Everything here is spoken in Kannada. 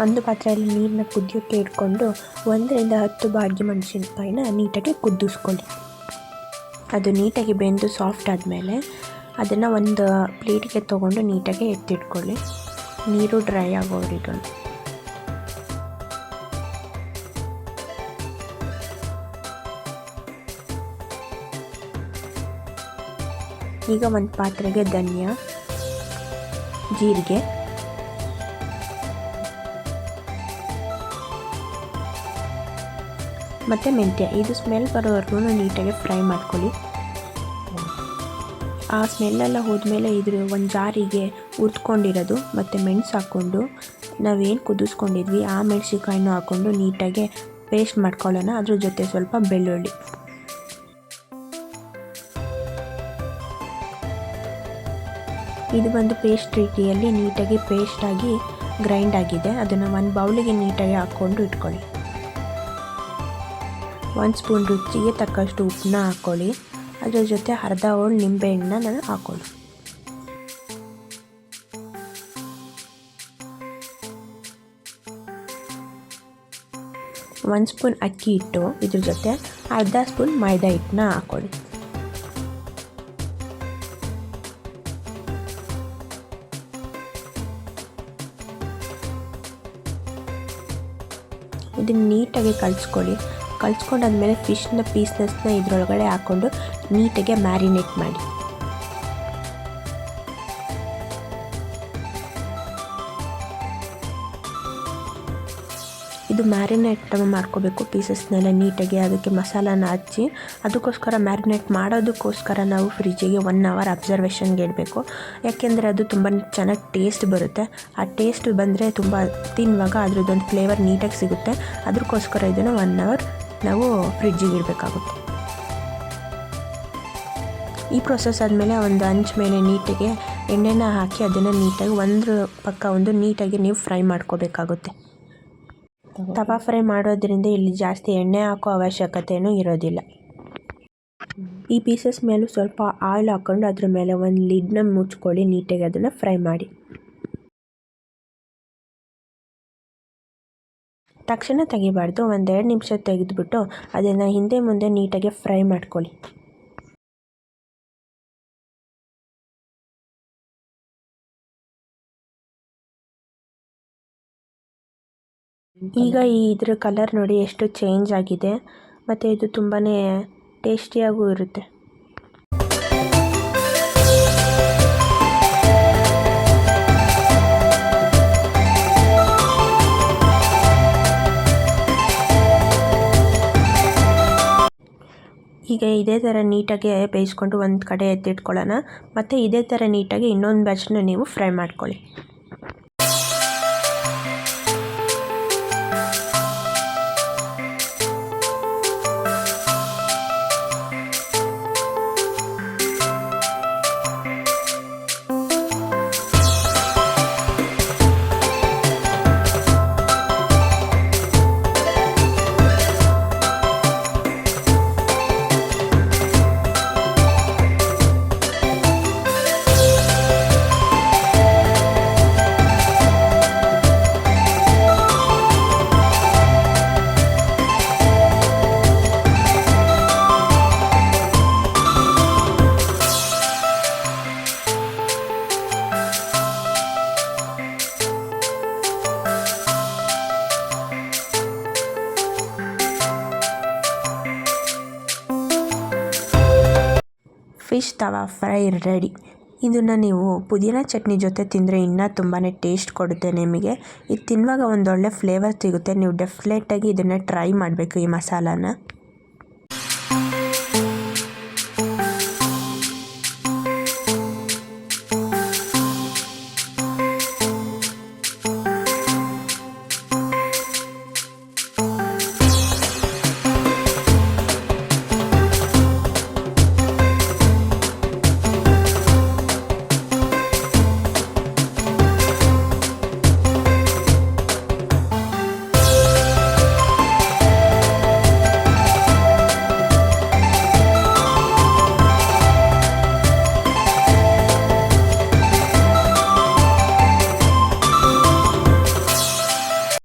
ಒಂದು ಪಾತ್ರೆಯಲ್ಲಿ ನೀರನ್ನ ಕುದಿಯೋಕ್ಕೆ ಇಟ್ಕೊಂಡು ಒಂದರಿಂದ ಹತ್ತು ಬಾಡಿಗೆ ಮೆಣಸಿನ್ಕಾಯಿನ ನೀಟಾಗಿ ಕುದಿಸ್ಕೊಳ್ಳಿ. ಅದು ನೀಟಾಗಿ ಬೆಂದು ಸಾಫ್ಟ್ ಆದಮೇಲೆ ಅದನ್ನು ಒಂದು ಪ್ಲೇಟಿಗೆ ತೊಗೊಂಡು ನೀಟಾಗಿ ಎತ್ತಿಟ್ಕೊಳ್ಳಿ. ನೀರು ಡ್ರೈ ಆಗೋರಿಗೆ ಈಗ ಒಂದು ಪಾತ್ರೆಗೆ ಧನಿಯಾ, ಜೀರಿಗೆ. ಮತ್ತು ಮೆಂತ್ಯ. ಇದು ಸ್ಮೆಲ್ ಬರೋವರೆಗೂ ನೀಟಾಗಿ ಫ್ರೈ ಮಾಡ್ಕೊಳ್ಳಿ. ಆ ಸ್ಮೆಲ್ಲೆಲ್ಲ ಹೋದ್ಮೇಲೆ ಇದ್ರ ಒಂದು ಜಾರಿಗೆ ಹುರ್ದ್ಕೊಂಡಿರೋದು ಮತ್ತು ಮೆಣಸು ಹಾಕ್ಕೊಂಡು ನಾವೇನು ಕುದಿಸ್ಕೊಂಡಿದ್ವಿ, ಆ ಮೆಣಸಿನಕಾಯಿನೂ ಹಾಕ್ಕೊಂಡು ನೀಟಾಗಿ ಪೇಸ್ಟ್ ಮಾಡ್ಕೊಳ್ಳೋಣ. ಅದ್ರ ಜೊತೆ ಸ್ವಲ್ಪ ಬೆಳ್ಳುಳ್ಳಿ. ಇದು ಬಂದು ಪೇಸ್ಟ್ ರೀತಿಯಲ್ಲಿ ನೀಟಾಗಿ ಪೇಸ್ಟಾಗಿ ಗ್ರೈಂಡ್ ಆಗಿದೆ. ಅದನ್ನು ಒಂದು ಬೌಲಿಗೆ ನೀಟಾಗಿ ಹಾಕ್ಕೊಂಡು ಇಟ್ಕೊಳ್ಳಿ. ಒಂದು ಸ್ಪೂನ್ ರುಚಿಗೆ ತಕ್ಕಷ್ಟು ಉಪ್ಪನ್ನ ಹಾಕ್ಕೊಳ್ಳಿ. ಅದರ ಜೊತೆ ಅರ್ಧ ಹೋಳು ನಿಂಬೆಹಣ್ಣನ್ನ ನಾನು ಹಾಕ್ಕೊಳ್ಳಿ. ಒಂದು ಸ್ಪೂನ್ ಅಕ್ಕಿ ಹಿಟ್ಟು, ಇದ್ರ ಜೊತೆ ಅರ್ಧ ಸ್ಪೂನ್ ಮೈದಾ ಹಿಟ್ಟನ್ನ ಹಾಕ್ಕೊಳ್ಳಿ. ಇದನ್ನು ನೀಟಾಗಿ ಕಲಿಸ್ಕೊಳ್ಳಿ. ಕಲಿಸ್ಕೊಂಡಾದ್ಮೇಲೆ ಫಿಶ್ನ ಪೀಸ್ನೆಸ್ನ ಇದರೊಳಗಡೆ ಹಾಕ್ಕೊಂಡು ನೀಟಾಗಿ ಮ್ಯಾರಿನೇಟ್ ಮಾಡಿ. ಇದು ಮ್ಯಾರಿನೇಟ್ ಮಾಡ್ಕೋಬೇಕು ಪೀಸಸ್ನೆಲ್ಲ ನೀಟಾಗಿ ಅದಕ್ಕೆ ಮಸಾಲಾನ ಹಚ್ಚಿ. ಅದಕ್ಕೋಸ್ಕರ ಮ್ಯಾರಿನೇಟ್ ಮಾಡೋದಕ್ಕೋಸ್ಕರ ನಾವು ಫ್ರಿಜ್ಜಿಗೆ ಒನ್ ಅವರ್ ಅಬ್ಸರ್ವೇಷನ್ಗೆ ಇಡಬೇಕು. ಯಾಕೆಂದರೆ ಅದು ತುಂಬ ಚೆನ್ನಾಗಿ ಟೇಸ್ಟ್ ಬರುತ್ತೆ. ಆ ಟೇಸ್ಟ್ ಬಂದರೆ ತುಂಬ ತಿನ್ನುವಾಗ ಅದ್ರದ್ದೊಂದು ಫ್ಲೇವರ್ ನೀಟಾಗಿ ಸಿಗುತ್ತೆ. ಅದಕ್ಕೋಸ್ಕರ ಇದನ್ನು ಒನ್ ಅವರ್ ನಾವು ಫ್ರಿಡ್ಜಿಗೆ ಇಡಬೇಕಾಗುತ್ತೆ. ಈ ಪ್ರೊಸೆಸ್ ಆದಮೇಲೆ ಒಂದು ಅಂಚ್ ಮೇಲೆ ನೀಟಾಗಿ ಎಣ್ಣೆನ ಹಾಕಿ ಅದನ್ನು ನೀಟಾಗಿ ಒಂದು ಪಕ್ಕ ಒಂದು ನೀಟಾಗಿ ನೀವು ಫ್ರೈ ಮಾಡ್ಕೋಬೇಕಾಗುತ್ತೆ. ತವಾ ಫ್ರೈ ಮಾಡೋದ್ರಿಂದ ಇಲ್ಲಿ ಜಾಸ್ತಿ ಎಣ್ಣೆ ಹಾಕೋ ಅವಶ್ಯಕತೆಯೂ ಇರೋದಿಲ್ಲ. ಈ ಪೀಸಸ್ ಮೇಲೂ ಸ್ವಲ್ಪ ಆಯಿಲ್ ಹಾಕ್ಕೊಂಡು ಅದ್ರ ಮೇಲೆ ಒಂದು ಲಿಡ್ನ ಮುಚ್ಕೊಳ್ಳಿ, ನೀಟಾಗಿ ಅದನ್ನು ಫ್ರೈ ಮಾಡಿ. ತಕ್ಷಣ ತೆಗಿಬಾರ್ದು, ಒಂದೆರಡು ನಿಮಿಷ ತೆಗೆದುಬಿಟ್ಟು ಅದನ್ನು ಹಿಂದೆ ಮುಂದೆ ನೀಟಾಗಿ ಫ್ರೈ ಮಾಡ್ಕೊಳ್ಳಿ. ಈಗ ಈ ಇದ್ರ ಕಲರ್ ನೋಡಿ ಎಷ್ಟು ಚೇಂಜ್ ಆಗಿದೆ. ಮತ್ತು ಇದು ತುಂಬಾ ಟೇಸ್ಟಿಯಾಗೂ ಇರುತ್ತೆ. ಈಗ ಇದೇ ಥರ ನೀಟಾಗಿ ಬೇಯಿಸ್ಕೊಂಡು ಒಂದು ಕಡೆ ಎತ್ತಿಟ್ಕೊಳ್ಳೋಣ. ಮತ್ತು ಇದೇ ಥರ ನೀಟಾಗಿ ಇನ್ನೊಂದು ಬ್ಯಾಚನ್ನ ನೀವು ಫ್ರೈ ಮಾಡ್ಕೊಳ್ಳಿ. Fish tawa fry ready. ಇದನ್ನು ನೀವು ಪುದೀನ ಚಟ್ನಿ ಜೊತೆ ತಿಂದರೆ ಇನ್ನೂ ತುಂಬಾ ಟೇಸ್ಟ್ ಕೊಡುತ್ತೆ ನಿಮಗೆ. ಇದು ತಿನ್ನುವಾಗ ಒಂದೊಳ್ಳೆ ಫ್ಲೇವರ್ ಸಿಗುತ್ತೆ. ನೀವು ಡೆಫಿನೆಟ್ಟಾಗಿ ಇದನ್ನು ಟ್ರೈ ಮಾಡಬೇಕು ಈ ಮಸಾಲಾನ.